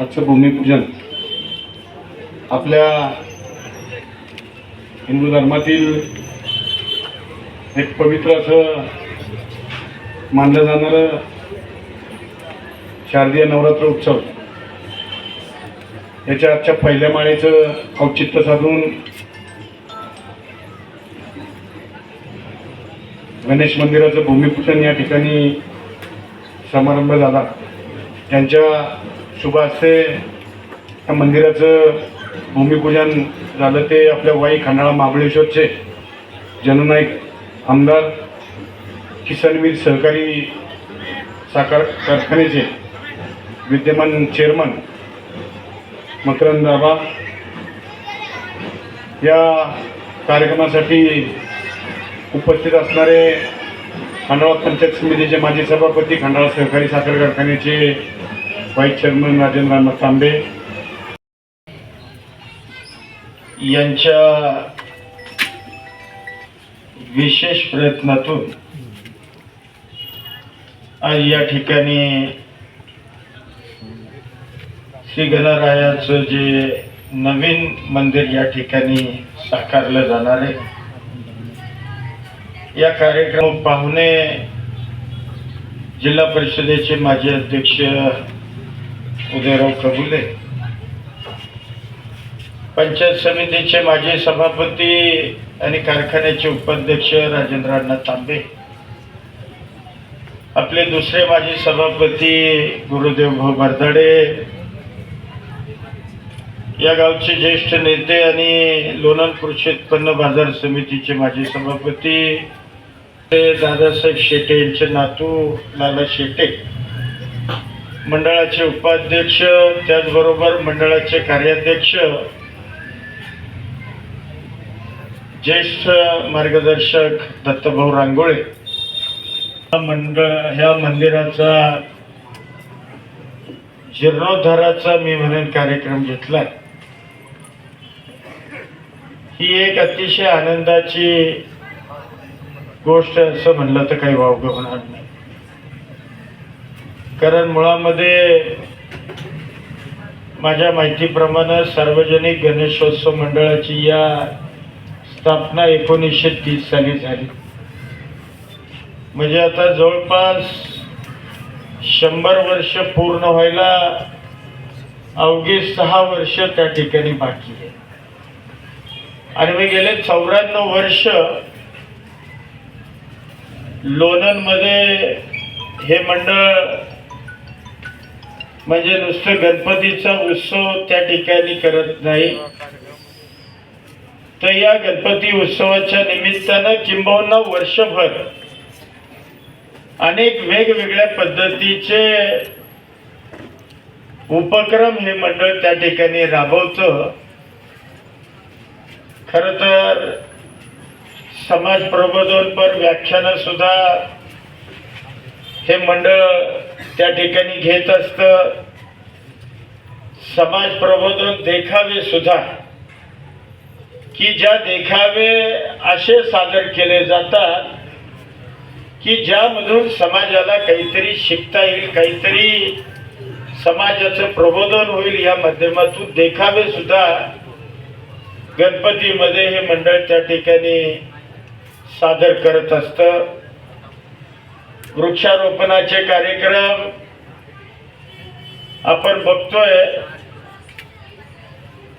आजचं भूमिपूजन. आपल्या हिंदू धर्मातील एक पवित्र असं मानलं जाणारं शारदीय नवरात्र उत्सव. याच्या आजच्या पहिल्या माळेचं औचित्य साधून गणेश मंदिराचं भूमिपूजन या ठिकाणी समारंभ झाला. त्यांच्या शुभ असते त्या मंदिराचं भूमिपूजन झालं ते आपल्या वाई खंडाळा महाबळेश्वरचे जननायक आमदार किसनवीर सहकारी साखर कारखान्याचे विद्यमान चेअरमन मकरंद दाबा या कार्यक्रमासाठी उपस्थित असणारे खंडाळा पंचायत समितीचे माजी सभापती खंडाळा सहकारी साखर कारखान्याचे व्हाईस चेअरमन राजेंद्र अण्णा तांबे यांच्या विशेष प्रयत्नातून आज या ठिकाणी श्री गणरायाचं जे नवीन मंदिर या ठिकाणी साकारलं जाणार आहे. या कार्यक्रम पाहुणे जिल्हा परिषदेचे माजी अध्यक्ष उदयराव कबुले पंचायत समितीचे माजी सभापती आणि कारखान्याचे उपाध्यक्ष राजेंद्र अण्णा तांबे. आपले दुसरे माजी सभापती गुरुदेव भाऊ बरदाडे या गावचे ज्येष्ठ नेते आणि लोणंद कृषी उत्पन्न बाजार समितीचे माजी सभापती. ते दादासाहेब शेटे यांचे नातू लाला शेटे. मंडळाचे उपाध्यक्ष त्याचबरोबर मंडळाचे कार्याध्यक्ष ज्येष्ठ मार्गदर्शक दत्तभाऊ रांगोळे. हा मंडळ ह्या मंदिराचा जीर्णोद्धाराचा मी म्हणून कार्यक्रम घेतला ही एक अतिशय आनंदाची गोष्ट असं म्हणलं तर काही वावगं होणार नाही. कारण मुळामध्ये माझ्या माहितीप्रमाणे सार्वजनिक गणेशोत्सव मंडळाची या स्थापना एकोणीसशे तीस साली झाली. म्हणजे आता जवळपास शंभर वर्ष पूर्ण व्हायला अवघी सहा वर्ष त्या ठिकाणी बाकी आहे. आणि मी गेले चौऱ्याण्णव वर्ष लोणंदमध्ये हे मंडळ म्हणजे नुसतं गणपतीचा उत्सव त्या ठिकाणी करत नाही. तर या गणपती उत्सवाच्या निमित्तानं किंबहुना वर्षभर अनेक वेगवेगळ्या पद्धतीचे उपक्रम हे मंडळ त्या ठिकाणी राबवतं. खर तर समाज प्रबोधनपर व्याख्यानं सुद्धा हे मंडळ त्या ठिकाणी घेत असतं. समाज प्रबोधन देखावे सुद्धा. की ज्या देखावे असे सादर केले जातात की ज्यामधून समाजाला काहीतरी शिकता येईल काहीतरी समाजाचं प्रबोधन होईल या माध्यमातून देखावे सुद्धा गणपतीमध्ये हे मंडळ त्या ठिकाणी सादर करत असतं. वृक्षारोपणाचे कार्यक्रम आपण बघतोय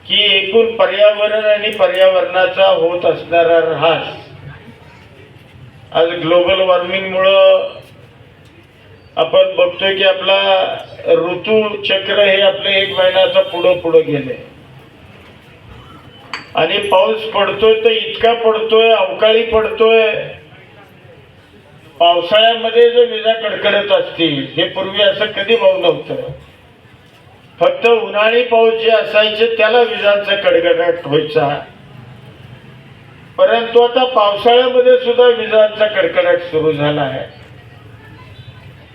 की एकूण पर्यावरण आणि पर्यावरणाचा होत असणारा ऱ्हास आज ग्लोबल वॉर्मिंगमुळं आपण बघतोय की आपला ऋतू चक्र हे आपलं एक महिन्याचा पुढं पुढं गेले आणि पाऊस पडतोय तर इतका पडतोय अवकाळी पडतोय पावसाळ्यामध्ये जर विजा कडकडत असतील हे पूर्वी असं कधी भाऊ नव्हतं. फक्त उन्हाळी पाऊस जे असायचे त्याला विजांचा कडकडाट व्हायचा. परंतु आता पावसाळ्यामध्ये सुद्धा विजांचा कडकडाट सुरू झाला आहे.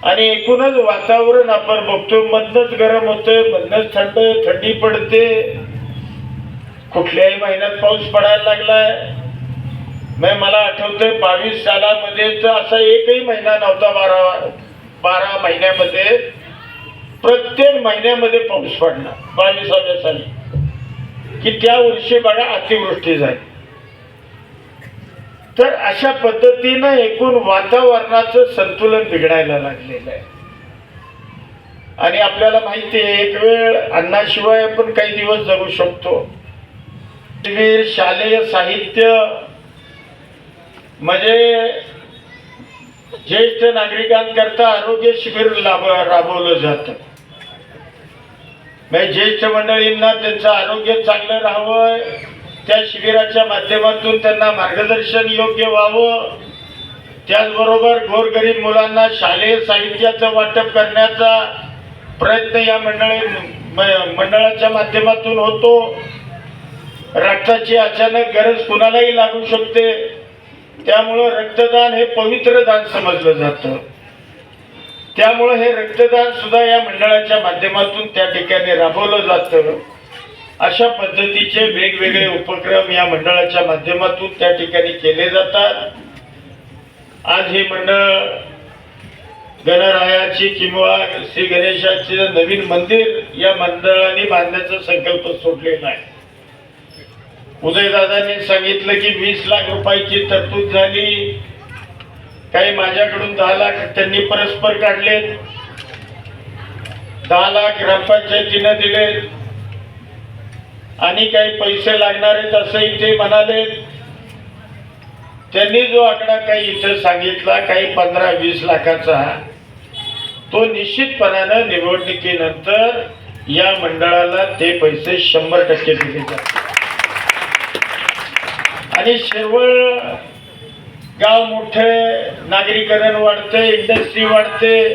आणि एकूणच वातावरण आपण बघतो मधनच गरम होतंय मधनच थंड थंडी पडते. कुठल्याही महिन्यात पाऊस पडायला लागलाय. मग मला आठवतंय बावीस सालामध्ये तर असा एकही महिना नव्हता बारा बारा महिन्यामध्ये. प्रत्येक महिन्यामध्ये पाऊस पडला बावीसाव्या साली. की त्या वर्षी बघा अतिवृष्टी झाली. तर अशा पद्धतीनं एकूण वातावरणाचं संतुलन बिघडायला लागलेलं आहे. आणि आपल्याला माहिती आहे एक वेळ अन्नाशिवाय आपण काही दिवस जगू शकतो. शालेय साहित्य म्हणजे ज्येष्ठ नागरिकांकरता आरोग्य शिबिर लाभ राबवलं जातं. म्हणजे ज्येष्ठ मंडळींना त्यांचं आरोग्य चांगलं राहावं त्या शिबिराच्या माध्यमातून त्यांना मार्गदर्शन योग्य व्हावं. त्याचबरोबर गोरगरीब मुलांना शालेय साहित्याचं वाटप करण्याचा प्रयत्न या मंडळी म- मंडळाच्या माध्यमातून होतो. रक्ताची अचानक गरज कुणालाही लागू शकते. त्यामुळं रक्तदान हे पवित्र दान समजलं जातं. त्यामुळं हे रक्तदान सुद्धा या मंडळाच्या माध्यमातून त्या ठिकाणी राबवलं जातं. अशा पद्धतीचे वेगवेगळे उपक्रम या मंडळाच्या माध्यमातून त्या ठिकाणी केले जातात. आज हे मंडळ गणरायाची किंवा श्री गणेशाचे नवीन मंदिर या मंडळाने बांधण्याचा संकल्प सोडलेला आहे. उदयदादांनी सांगितलं की वीस लाख रुपयाची तरतूद झाली. काही माझ्याकडून दहा लाख त्यांनी परस्पर काढले दहा लाख ग्रामपंचायतीनं दिले आणि काही पैसे लागणार आहेत असंही ते म्हणाले त्यांनी जो आकडा काही इथं सांगितला काही पंधरा वीस लाखाचा तो निश्चितपणानं निवडणुकीनंतर या मंडळाला ते पैसे शंभर टक्के दिले जातात आणि शेवळ गाव मोठे नागरीकरण वाढते इंडस्ट्री वाढते.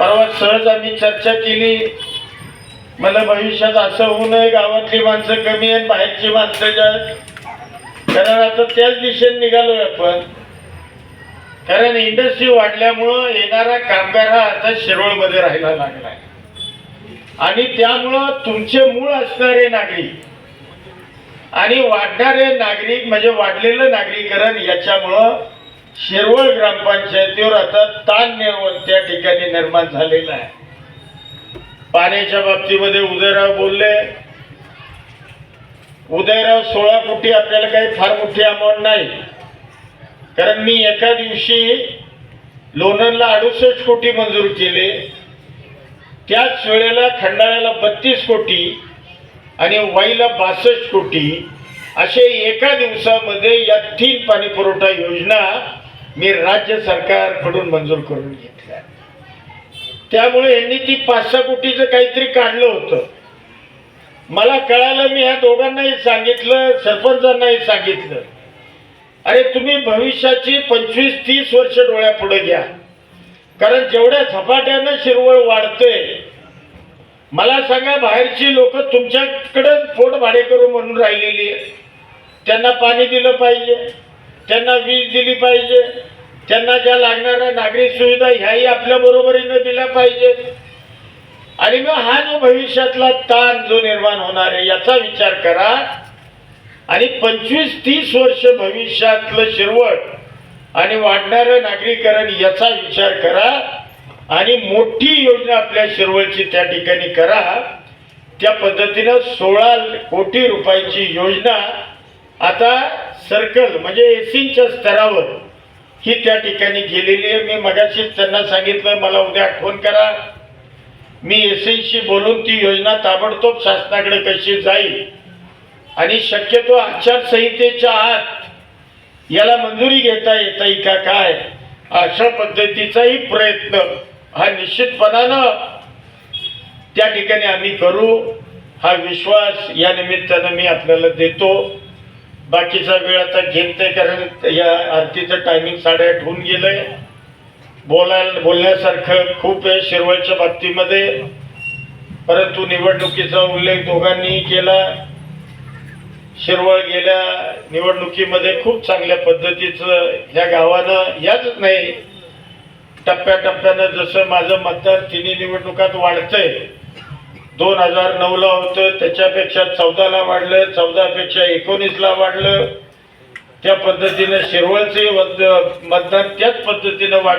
परवा सहज आम्ही चर्चा केली. मला भविष्यात असं होऊ नये गावातली माणसं कमी आहेत बाहेरची माणसं जास्त कारण आता त्याच दिशेने निघालोय आपण. कारण इंडस्ट्री वाढल्यामुळं येणारा कामगार हा आता शिरोळमध्ये राहायला लागलाय. आणि त्यामुळं तुमचे मूळ असणारे नागरिक आणि वाढणारे नागरिक म्हणजे वाढलेलं नागरीकरण याच्यामुळं शिरवळ ग्रामपंचायतीवर आता ताण निर्माण त्या ठिकाणी निर्माण झालेला आहे. पाण्याच्या बाबतीमध्ये उदयराव बोलले उदयराव सोळा कोटी आपल्याला काही फार मोठी अमाऊंट नाही. कारण मी एका दिवशी लोणंदला अडुसष्ट कोटी मंजूर केले. त्याच वेळेला खंडाळ्याला बत्तीस कोटी आणि वाईला बासष्ट कोटी असे एका दिवसामध्ये या तीन पाणी पुरवठा योजना मी राज्य सरकारकडून मंजूर करून घेतल्या. त्यामुळे यांनी ती पाच सहा कोटीचं काहीतरी काढलं होतं. मला कळालं मी ह्या दोघांनाही सांगितलं सरपंचांनाही सांगितलं. अरे तुम्ही भविष्याची पंचवीस तीस वर्ष डोळ्यापुढे घ्या. कारण जेवढ्या झपाट्यानं शिरवळ वाढते मला सांगा बाहेरची लोक तुमच्याकडे पोट भाडेकरू म्हणून राहिलेली आहे त्यांना पाणी दिलं पाहिजे त्यांना वीज दिली पाहिजे त्यांना ज्या लागणाऱ्या नागरिक सुविधा ह्याही आपल्या बरोबरीनं दिल्या पाहिजेत. आणि मग हा जो भविष्यातला ताण जो निर्माण होणार आहे याचा विचार करा. आणि पंचवीस तीस वर्ष भविष्यातलं शिरवट आणि वाढणारं नागरीकरण याचा विचार करा. आणि मोठी योजना आपल्या शिरवळची त्या ठिकाणी करा. त्या पद्धतीनं सोळा कोटी रुपयाची योजना आता सर्कल म्हणजे एसींच्या स्तरावर ही त्या ठिकाणी गेलेली आहे. मी मगाशीच त्यांना सांगितलं मला उद्या आठवण करा. मी एसींशी बोलून ती योजना ताबडतोब शासनाकडे कशी जाईल. आणि शक्यतो आचारसंहितेच्या आत याला मंजुरी घेता येता का काय अशा पद्धतीचाही प्रयत्न हा निश्चितपणानं त्या ठिकाणी आम्ही करू. हा विश्वास या निमित्तानं मी आपल्याला देतो. बाकीचा वेळ आता घेत नाही कारण या आरतीचं टायमिंग साडेआठ होऊन गेलंय. बोलायला बोलण्यासारखं खूप आहे शिरवळच्या बाबतीमध्ये. परंतु निवडणुकीचा उल्लेख दोघांनीही केला. शिरवळ गेल्या निवडणुकीमध्ये खूप चांगल्या पद्धतीचं ह्या गावानं याच नाही टप्प्याटप्प्यानं जसं माझं मतदार तिन्ही निवडणुकात वाढतंय दोन हजार नऊला होतं त्याच्यापेक्षा चौदाला वाढलं चौदापेक्षा एकोणीसला वाढलं. त्या पद्धतीनं शिरवळचे मतदान त्याच पद्धतीनं वाढ